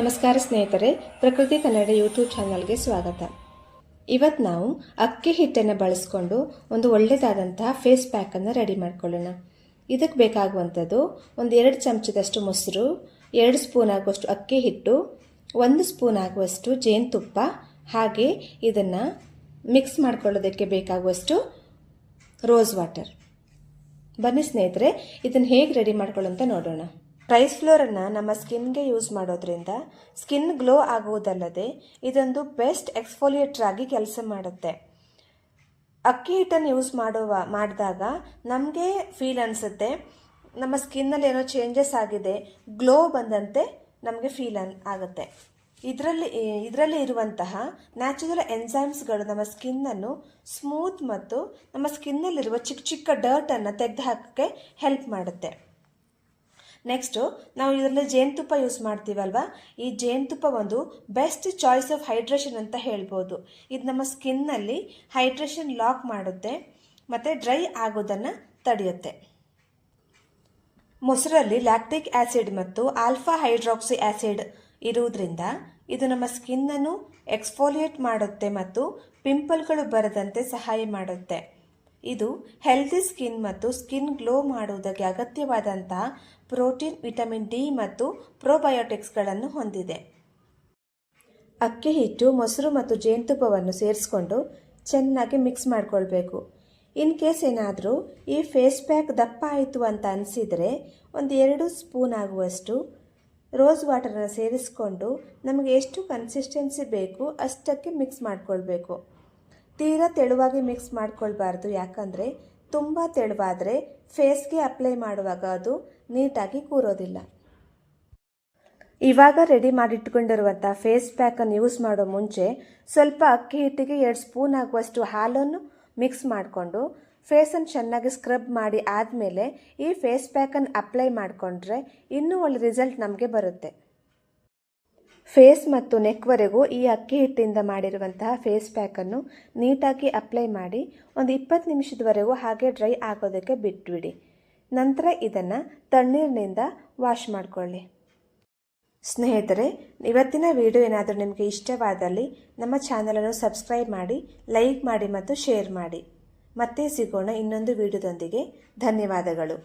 ನಮಸ್ಕಾರ ಸ್ನೇಹಿತರೆ, ಪ್ರಕೃತಿ ಕನ್ನಡ ಯೂಟ್ಯೂಬ್ ಚಾನಲ್ಗೆ ಸ್ವಾಗತ. ಇವತ್ತು ನಾವು ಅಕ್ಕಿ ಹಿಟ್ಟನ್ನು ಬಳಸ್ಕೊಂಡು ಒಂದು ಒಳ್ಳೆಯದಾದಂತಹ ಫೇಸ್ ಪ್ಯಾಕನ್ನು ರೆಡಿ ಮಾಡ್ಕೊಳ್ಳೋಣ. ಇದಕ್ಕೆ ಬೇಕಾಗುವಂಥದ್ದು ಒಂದು ಎರಡು ಚಮಚದಷ್ಟು ಮೊಸರು, ಎರಡು ಸ್ಪೂನ್ ಆಗುವಷ್ಟು ಅಕ್ಕಿ ಹಿಟ್ಟು, ಒಂದು ಸ್ಪೂನ್ ಆಗುವಷ್ಟು ಜೇನುತುಪ್ಪ, ಹಾಗೆ ಇದನ್ನು ಮಿಕ್ಸ್ ಮಾಡ್ಕೊಳ್ಳೋದಕ್ಕೆ ಬೇಕಾಗುವಷ್ಟು ರೋಸ್ ವಾಟರ್ ಬನ್ನಿ ಸ್ನೇಹಿತರೆ, ಇದನ್ನು ಹೇಗೆ ರೆಡಿ ಮಾಡ್ಕೊಳ್ಳೋಂತ ನೋಡೋಣ. ರೈಸ್ ಫ್ಲೋರನ್ನು ನಮ್ಮ ಸ್ಕಿನ್ಗೆ ಯೂಸ್ ಮಾಡೋದ್ರಿಂದ ಸ್ಕಿನ್ ಗ್ಲೋ ಆಗುವುದಲ್ಲದೆ ಇದೊಂದು ಬೆಸ್ಟ್ ಎಕ್ಸ್ಫೋಲಿಯೇಟರ್ ಆಗಿ ಕೆಲಸ ಮಾಡುತ್ತೆ. ಅಕ್ಕಿ ಹಿಟ್ಟನ್ನು ಯೂಸ್ ಮಾಡುವ, ಮಾಡಿದಾಗ ನಮಗೆ ಫೀಲ್ ಅನಿಸುತ್ತೆ. ನಮ್ಮ ಸ್ಕಿನ್ನಲ್ಲಿ ಏನೋ ಚೇಂಜಸ್ ಆಗಿದೆ ಗ್ಲೋ ಬಂದಂತೆ ನಮಗೆ ಫೀಲ್ ಅನ್, ಆಗುತ್ತೆ. ಇದರಲ್ಲಿ ಇದರಲ್ಲಿ ಇರುವಂತಹ ನ್ಯಾಚುರಲ್ ಎನ್ಸೈಮ್ಸ್ಗಳು ನಮ್ಮ ಸ್ಕಿನ್ನನ್ನು ಸ್ಮೂತ್ ಮತ್ತು ನಮ್ಮ ಸ್ಕಿನ್ನಲ್ಲಿರುವ ಚಿಕ್ಕ ಚಿಕ್ಕ ಡರ್ಟನ್ನು ತೆಗೆದು ಹಾಕೋಕ್ಕೆ ಹೆಲ್ಪ್ ಮಾಡುತ್ತೆ. ನೆಕ್ಸ್ಟು ನಾವು ಇದರಲ್ಲಿ ಜೇನುತುಪ್ಪ ಯೂಸ್ ಮಾಡ್ತೀವಲ್ವಾ? ಈ ಜೇನುತುಪ್ಪ ಒಂದು ಬೆಸ್ಟ್ ಚಾಯ್ಸ್ ಆಫ್ ಹೈಡ್ರೇಷನ್ ಅಂತ ಹೇಳ್ಬೋದು. ಇದು ನಮ್ಮ ಸ್ಕಿನ್ನಲ್ಲಿ ಹೈಡ್ರೇಷನ್ ಲಾಕ್ ಮಾಡುತ್ತೆ, ಮತ್ತು ಡ್ರೈ ಆಗೋದನ್ನು ತಡೆಯುತ್ತೆ. ಮೊಸರಲ್ಲಿ ಲ್ಯಾಕ್ಟಿಕ್ ಆ್ಯಸಿಡ್ ಮತ್ತು ಆಲ್ಫಾ ಹೈಡ್ರಾಕ್ಸಿ ಆ್ಯಸಿಡ್ ಇರುವುದರಿಂದ ಇದು ನಮ್ಮ ಸ್ಕಿನ್ನನ್ನು ಎಕ್ಸ್ಫೋಲಿಯೇಟ್ ಮಾಡುತ್ತೆ ಮತ್ತು ಪಿಂಪಲ್ಗಳು ಬರದಂತೆ ಸಹಾಯ ಮಾಡುತ್ತೆ. ಇದು ಹೆಲ್ದಿ ಸ್ಕಿನ್ ಮತ್ತು ಸ್ಕಿನ್ ಗ್ಲೋ ಮಾಡುವುದಕ್ಕೆ ಅಗತ್ಯವಾದಂತಹ ಪ್ರೋಟೀನ್ ವಿಟಮಿನ್ ಡಿ ಮತ್ತು ಪ್ರೋಬಯೋಟಿಕ್ಸ್ಗಳನ್ನು ಹೊಂದಿದೆ. ಅಕ್ಕಿ ಹಿಟ್ಟು, ಮೊಸರು ಮತ್ತು ಜೇನುತುಪ್ಪವನ್ನು ಸೇರಿಸ್ಕೊಂಡು ಚೆನ್ನಾಗಿ ಮಿಕ್ಸ್ ಮಾಡಿಕೊಳ್ಬೇಕು. ಇನ್ ಕೇಸ್ ಏನಾದರೂ ಈ ಫೇಸ್ ಪ್ಯಾಕ್ ದಪ್ಪ ಆಯಿತು ಅಂತ ಅನಿಸಿದರೆ ಒಂದು ಎರಡು ಸ್ಪೂನ್ ಆಗುವಷ್ಟು ರೋಸ್ ವಾಟರನ್ನು ಸೇರಿಸ್ಕೊಂಡು ನಮಗೆ ಎಷ್ಟು ಕನ್ಸಿಸ್ಟೆನ್ಸಿ ಬೇಕು ಅಷ್ಟಕ್ಕೆ ಮಿಕ್ಸ್ ಮಾಡ್ಕೊಳ್ಬೇಕು. ತೀರಾ ತೆಳುವಾಗಿ ಮಿಕ್ಸ್ ಮಾಡ್ಕೊಳ್ಬಾರ್ದು. ಯಾಕಂದರೆ ತುಂಬ ತೆಳುವಾದರೆ ಫೇಸ್ಗೆ ಅಪ್ಲೈ ಮಾಡುವಾಗ ಅದು ನೀಟಾಗಿ ಕೂರೋದಿಲ್ಲ. ಇವಾಗ ರೆಡಿ ಮಾಡಿಟ್ಕೊಂಡಿರುವಂಥ ಫೇಸ್ ಪ್ಯಾಕನ್ನು ಯೂಸ್ ಮಾಡೋ ಮುಂಚೆ ಸ್ವಲ್ಪ ಅಕ್ಕಿ ಹಿಟ್ಟಿಗೆ ಎರಡು ಸ್ಪೂನ್ ಆಗುವಷ್ಟು ಹಾಲನ್ನು ಮಿಕ್ಸ್ ಮಾಡಿಕೊಂಡು ಫೇಸನ್ನು ಚೆನ್ನಾಗಿ ಸ್ಕ್ರಬ್ ಮಾಡಿ ಆದಮೇಲೆ ಈ ಫೇಸ್ ಪ್ಯಾಕನ್ನು ಅಪ್ಲೈ ಮಾಡಿಕೊಂಡ್ರೆ ಇನ್ನೂ ಒಳ್ಳೆ ರಿಸಲ್ಟ್ ನಮಗೆ ಬರುತ್ತೆ. ಫೇಸ್ ಮತ್ತು ನೆಕ್ವರೆಗೂ ಈ ಅಕ್ಕಿ ಹಿಟ್ಟಿಂದ ಮಾಡಿರುವಂತಹ ಫೇಸ್ ಪ್ಯಾಕನ್ನು ನೀಟಾಗಿ ಅಪ್ಲೈ ಮಾಡಿ ಒಂದು ಇಪ್ಪತ್ತು ನಿಮಿಷದವರೆಗೂ ಹಾಗೆ ಡ್ರೈ ಆಗೋದಕ್ಕೆ ಬಿಟ್ಬಿಡಿ. ನಂತರ ಇದನ್ನು ತಣ್ಣೀರಿನಿಂದ ವಾಶ್ ಮಾಡಿಕೊಳ್ಳಿ. ಸ್ನೇಹಿತರೆ, ಇವತ್ತಿನ ವಿಡಿಯೋ ಏನಾದರೂ ನಿಮಗೆ ಇಷ್ಟವಾದಲ್ಲಿ ನಮ್ಮ ಚಾನಲನ್ನು ಸಬ್ಸ್ಕ್ರೈಬ್ ಮಾಡಿ ಲೈಕ್ ಮಾಡಿ ಮತ್ತು ಶೇರ್ ಮಾಡಿ. ಮತ್ತೆ ಸಿಗೋಣ ಇನ್ನೊಂದು ವಿಡಿಯೋದೊಂದಿಗೆ. ಧನ್ಯವಾದಗಳು.